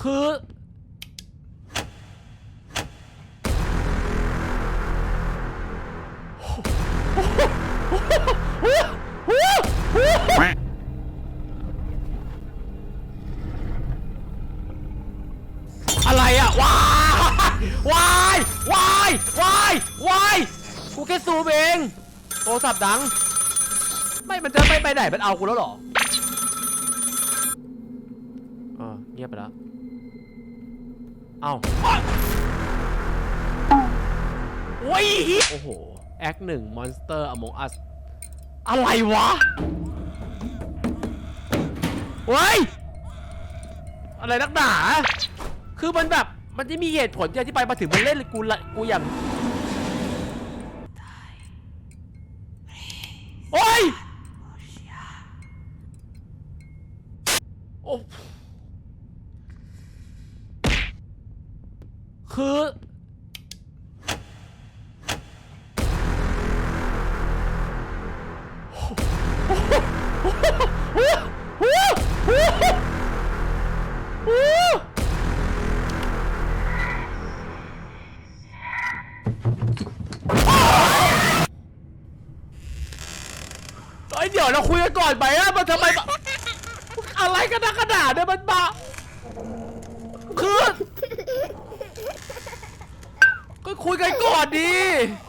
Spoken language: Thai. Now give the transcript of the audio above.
คือ อะไรอะวายวายวายวายวายกูแค่ซูมเองโทรศัพท์ดัง ไม่มันจะไม่ไปไหนมันเอากูแล้วเหรออ่าเงียบไปแล้ว เอาโอ้ยโอ้โห แอคหนึ่งมอนสเตอร์อมองอัสอะไรวะเว้ยอะไรนักหนา คือมันแบบ มันจะมีเหตุผลที่อธิบายมาถึงมันเล่นกูละกูอย่างโอ้ยโอ้ คือเฮ้ยเดี๋ยวเราคุยกันก่อนไปอะมันทำไมแบบอะไรกันนักกระดาษเนี่ยมัน ก็คุยกันก่อนดี